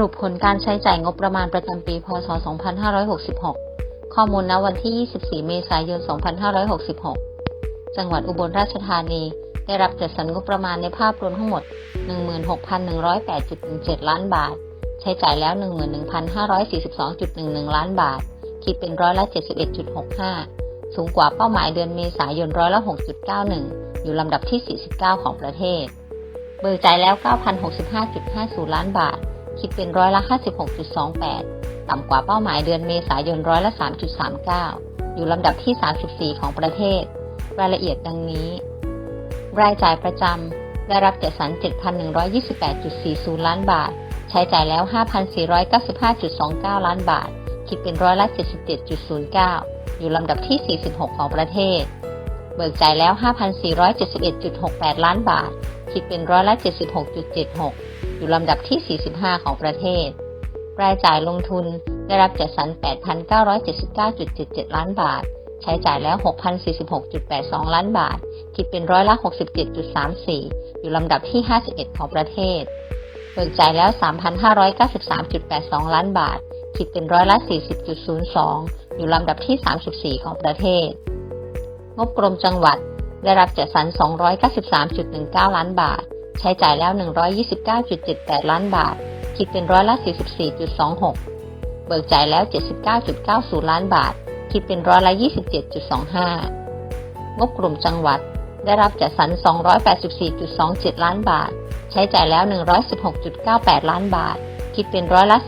รุปผลการใช้จ่ายงบประมาณประจำปี พศ 2566 ข้อมูลณวันที่ 24 เมษายน 2566 จังหวัดอุบลราชธานี ได้รับจัดสรรงบประมาณในภาพรวมทั้งหมด 16,108.17 ล้านบาท ใช้จ่ายแล้ว 11,542.11 ล้านบาท คิดเป็นร้อยละ 71.65 สูงกว่าเป้าหมายเดือนเมษายนร้อยละ 6.91 อยู่ลำดับที่ 49 ของประเทศ เบิกจ่ายแล้ว 9,065.50 ล้านบาท คิดเป็นร้อยละ 56.28 ต่ำกว่าเป้าหมายเดือนเมษายนร้อยละ 3.39 อยู่ลำดับที่ 34 ของประเทศ รายละเอียดดังนี้ รายจ่ายประจำได้รับจัดสรร 7,128.40 ล้านบาท ใช้จ่ายแล้ว 5,495.29 ล้านบาท คิดเป็นร้อยละ 77.09 อยู่ลำดับที่ 46 ของประเทศ เบิกจ่ายแล้ว 5,471.68 ล้านบาท คิดเป็นร้อยละ 76.76 อยู่ลำดับที่ 45 ของประเทศ รายจ่ายลงทุนได้รับจัดสรร 8,979.77 ล้านบาท ใช้จ่ายแล้ว 6,046.82 ล้านบาท คิดเป็นร้อยละ 67.34 อยู่ลำดับที่ 51 ของประเทศเบิกจ่ายแล้ว 3,593.82 ล้านบาท คิดเป็นร้อยละ 40.02 อยู่ลำดับที่ 34 ของประเทศ งบกรมจังหวัดได้รับจัดสรร 293.19 ล้านบาท ใช้จ่ายแล้ว 129.78 ล้านบาท คิดเป็นร้อยละ 44.26 เบิกจ่ายแล้ว 79.90 ล้านบาท คิดเป็นร้อยละ 27.25 งบกลุ่มจังหวัดได้รับจัดสรร 284.27 ล้านบาท ใช้จ่ายแล้ว 116.98 ล้านบาท คิดเป็นร้อยละ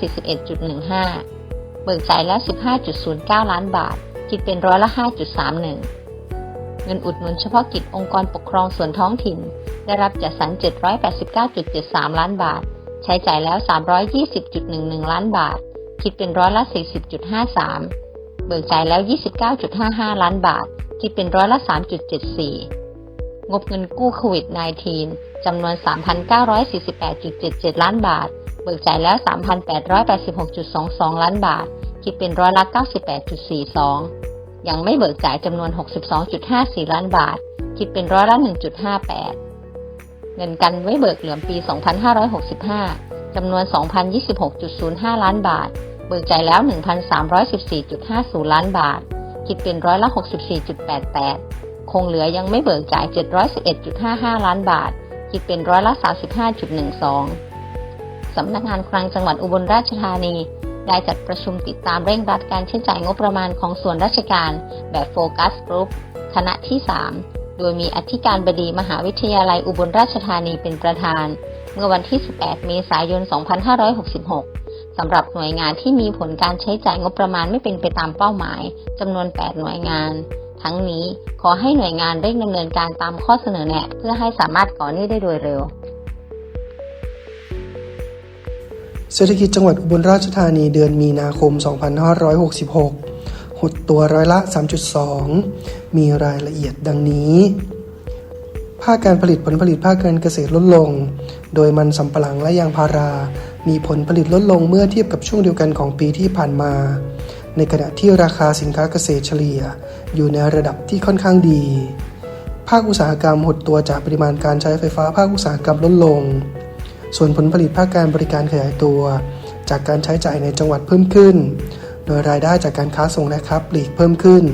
41.15 เบิกจ่ายแล้ว 15.09 ล้านบาท คิดเป็นร้อยละ 5.31 เงินอุดหนุนเฉพาะกิจองค์กรปกครองส่วนท้องถิ่น ได้รับจัดสรร 789.73 ล้านบาท ใช้จ่ายแล้ว 320.11 ล้านบาท คิดเป็นร้อยละ 40.53 เบิกจ่ายแล้ว 29.55 ล้านบาท คิดเป็นร้อยละ 3.74 งบเงินกู้โควิด -19 จำนวน 3,948.77 ล้านบาท เบิกจ่ายแล้ว 3,886.22 ล้านบาท คิดเป็นร้อยละ 98.42 ยังไม่เบิกจ่ายจำนวน 62.54 ล้านบาทคิดเป็นร้อยละ 1.58 เงินกันไว้เบิกเหลือมปี 2565 จำนวน 2,026.05 ล้านบาท เบิกจ่ายแล้ว 1,314.50 ล้านบาท คิดเป็นร้อยละ 64.88 คงเหลือยังไม่เบิกจ่าย 711.55 ล้านบาท คิดเป็นร้อยละ 35.12 สำนักงานคลังจังหวัดอุบลราชธานีได้จัดประชุมติดตามเร่งรัดการใช้จ่ายงบประมาณของส่วนราชการแบบโฟกัสกรุ๊ปคณะที่ 3 โดยมีอธิการบดีมหาวิทยาลัยอุบลราชธานีเป็นประธาน เมื่อวันที่ 18 เมษายน 2566 สำหรับหน่วยงานที่มีผลการใช้จ่ายงบประมาณไม่เป็นไปตามเป้าหมายจำนวน 8 หน่วยงาน ทั้งนี้ขอให้หน่วยงานเร่งดำเนินการตามข้อเสนอแนะ เพื่อให้สามารถก่อหนี้ได้โดยเร็ว เศรษฐกิจจังหวัดอุบลราชธานีเดือนมีนาคม 2566 หดตัวร้อยละ 3.2 มีรายละเอียดดังนี้ ภาคการผลิตผลผลิตภาคการเกษตรลดลง โดยมันสำปะหลังและยางพารา มีผลผลิตลดลงเมื่อเทียบกับช่วงเดียวกันของปีที่ผ่านมา ในขณะที่ราคาสินค้าเกษตรเฉลี่ย อยู่ในระดับที่ค่อนข้างดี ภาคอุตสาหกรรมหดตัวจากปริมาณการใช้ไฟฟ้าภาคอุตสาหกรรมลดลง ส่วนผลผลิตภาคการบริการขยายตัว จากการใช้จ่ายในจังหวัดเพิ่มขึ้น โดยรายได้จากการค้าส่งและค้าปลีกเพิ่มขึ้น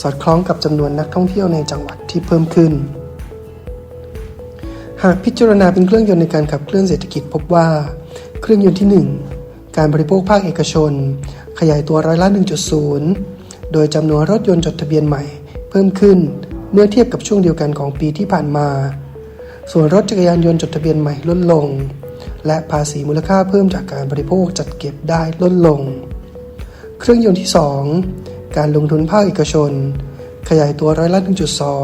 สอดคล้องกับจำนวนนักท่องเที่ยวในจังหวัดที่เพิ่มขึ้น หากพิจารณาเป็นเครื่องยนต์ในการขับเคลื่อนเศรษฐกิจพบว่า เครื่องยนต์ที่ 1 การบริโภคภาคเอกชน ขยายตัวร้อยละ 1.0 โดยจำนวนรถยนต์จดทะเบียนใหม่ เพิ่มขึ้นเมื่อเทียบกับช่วงเดียวกันของปีที่ผ่านมา ส่วนรถจักรยานยนต์จดทะเบียนใหม่ลดลง และภาษีมูลค่าเพิ่มจากการบริโภคจัดเก็บได้ลดลง เครื่องยนต์ที่ 2 การลงทุนภาคเอกชน ขยายตัวร้อยละ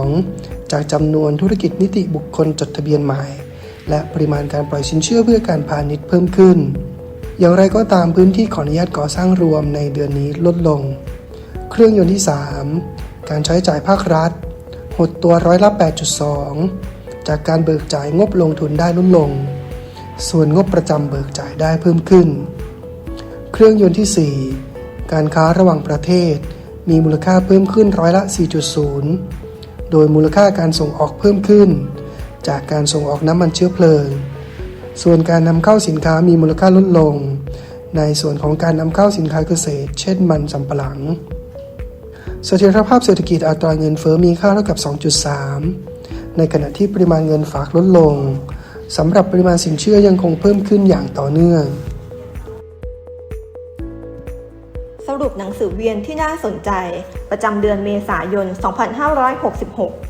1.2 จากจำนวนธุรกิจนิติบุคคลจดทะเบียนใหม่ และปริมาณการปล่อยสินเชื่อเพื่อการพาณิชย์เพิ่มขึ้น อย่างไรก็ตามพื้นที่ขออนุญาตก่อสร้างรวมในเดือนนี้ลดลง เครื่องยนต์ที่ 3 การใช้จ่ายภาครัฐ หดตัวร้อยละ 8.2 จากการเบิกจ่ายงบลงทุนได้ลดลง ส่วนงบประจำเบิกจ่ายได้เพิ่มขึ้น เครื่องยนต์ที่ 4 การค้าระหว่างประเทศ มีมูลค่าเพิ่มขึ้นร้อยละ 4.0 โดยมูลค่าการส่งออกเพิ่มขึ้น จากการส่งออกน้ำมันเชื้อเพลิง ส่วนการนำเข้าสินค้ามีมูลค่าลดลง ในส่วนของการนำเข้าสินค้าเกษตร เช่นมันสำปะหลัง เสถียรภาพเศรษฐกิจอัตราเงินเฟ้อมีค่าเท่ากับ 2.3 ในขณะที่ปริมาณเงินฝากลดลงสำหรับปริมาณสินเชื่อยังคงเพิ่มขึ้นอย่างต่อเนื่อง หนังสือเวียนที่น่าสนใจ ประจำเดือนเมษายน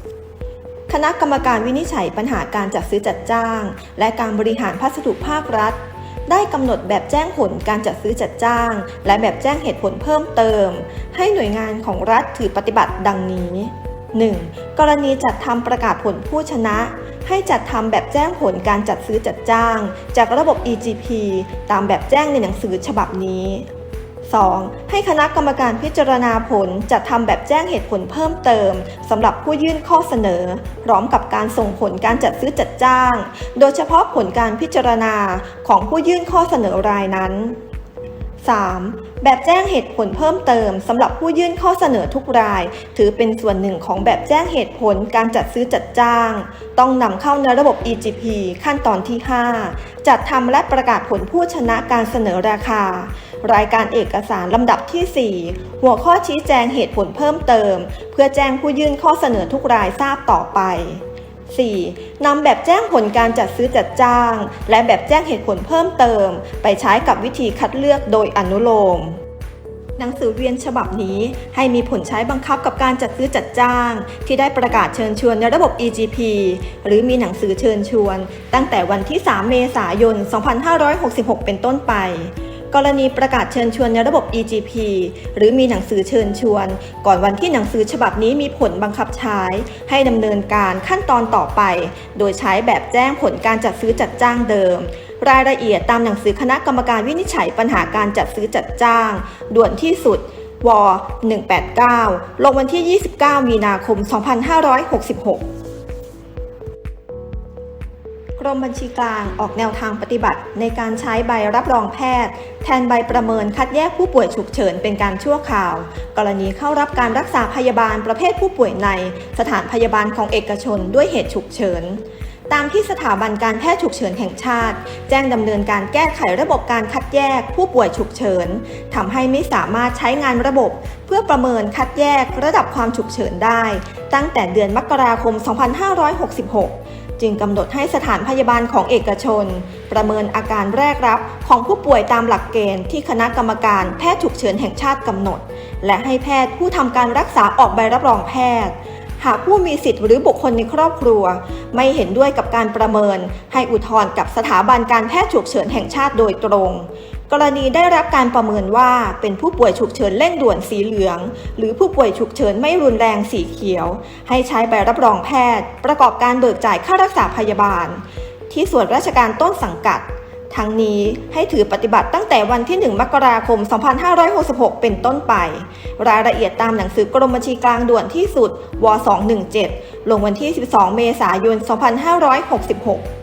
2566 คณะกรรมการวินิจฉัยปัญหาการจัดซื้อจัดจ้าง และการบริหารพัสดุภาครัฐ ได้กำหนดแบบแจ้งผลการจัดซื้อจัดจ้าง และแบบแจ้งเหตุผลเพิ่มเติม ให้หน่วยงานของรัฐถือปฏิบัติดังนี้ 1. กรณีจัดทำประกาศผลผู้ชนะ ให้จัดทำแบบแจ้งผลการจัดซื้อจัดจ้าง จากระบบ EGP ตามแบบแจ้งในหนังสือฉบับนี้ 2. ให้คณะกรรมการพิจารณาผลจัดทำแบบแจ้งเหตุผลเพิ่มเติมสำหรับผู้ยื่นข้อเสนอ พร้อมกับการส่งผลการจัดซื้อจัดจ้าง โดยเฉพาะผลการพิจารณาของผู้ยื่นข้อเสนอรายนั้น 3. แบบแจ้งเหตุผลเพิ่มเติมสำหรับผู้ยื่นข้อเสนอทุกราย ถือเป็นส่วนหนึ่งของแบบแจ้งเหตุผลการจัดซื้อจัดจ้าง ต้องนำเข้าในระบบ EGP ขั้นตอนที่ 5 จัดทำและประกาศผลผู้ชนะการเสนอราคา รายการเอกสารลำดับที่ 4 หัวข้อชี้แจงเหตุผลเพิ่มเติม เพื่อแจ้งผู้ยื่นข้อเสนอทุกรายทราบต่อไป 4. นำแบบแจ้งผลการจัดซื้อจัดจ้าง และแบบแจ้งเหตุผลเพิ่มเติม ไปใช้กับวิธีคัดเลือกโดยอนุโลม หนังสือเวียนฉบับนี้ให้มีผลใช้บังคับกับการจัดซื้อจัดจ้าง ที่ได้ประกาศเชิญชวนในระบบ EGP หรือมีหนังสือเชิญชวน ตั้งแต่วันที่ 3 เมษายน 2566 เป็นต้นไป กรณีประกาศเชิญชวนในระบบ EGP หรือมีหนังสือเชิญชวน ก่อนวันที่หนังสือฉบับนี้มีผลบังคับใช้ ให้ดำเนินการขั้นตอนต่อไป โดยใช้แบบแจ้งผลการจัดซื้อจัดจ้างเดิม รายละเอียดตามหนังสือคณะกรรมการวินิจฉัยปัญหาการจัดซื้อจัดจ้าง ด่วนที่สุดว189 ลงวันที่ 29 มีนาคม 2566 กรมบัญชีกลางออกแนวทางปฏิบัติ ในการใช้ใบรับรองแพทย์ แทนใบประเมินคัดแยกผู้ป่วยฉุกเฉินเป็นการชั่วคราว กรณีเข้ารับการรักษาพยาบาลประเภทผู้ป่วยใน สถานพยาบาลของเอกชนด้วยเหตุฉุกเฉินตามที่สถาบันการแพทย์ฉุกเฉินแห่งชาติ แจ้งดำเนินการแก้ไขระบบการคัดแยกผู้ป่วยฉุกเฉินทำให้ไม่สามารถใช้งานระบบ เพื่อประเมินคัดแยกระดับความฉุกเฉินได้ ตั้งแต่เดือนมกราคม 2566 จึงกำหนดให้สถานพยาบาลของเอกชน ประเมินอาการแรกรับของผู้ป่วยตามหลักเกณฑ์ที่คณะกรรมการแพทย์ฉุกเฉินแห่งชาติกำหนด และให้แพทย์ผู้ทำการรักษาออกใบรับรองแพทย์ หากผู้มีสิทธิ์หรือบุคคลในครอบครัว ไม่เห็นด้วยกับการประเมิน ให้อุทธรณ์กับสถาบันการแพทย์ฉุกเฉินแห่งชาติโดยตรง กรณีได้รับการประเมินว่าเป็นผู้ป่วยฉุกเฉินเร่งด่วนสีเหลือง หรือผู้ป่วยฉุกเฉินไม่รุนแรงสีเขียว ให้ใช้ใบรับรองแพทย์ ประกอบการเบิกจ่ายค่ารักษาพยาบาล ที่ส่วนราชการต้นสังกัด ทั้งนี้ให้ถือปฏิบัติตั้งแต่วันที่ 1 มกราคม 2566 เป็นต้นไป รายละเอียดตามหนังสือกรมบัญชีกลางด่วนที่สุด ว 217 ลงวันที่ 12 เมษายน 2566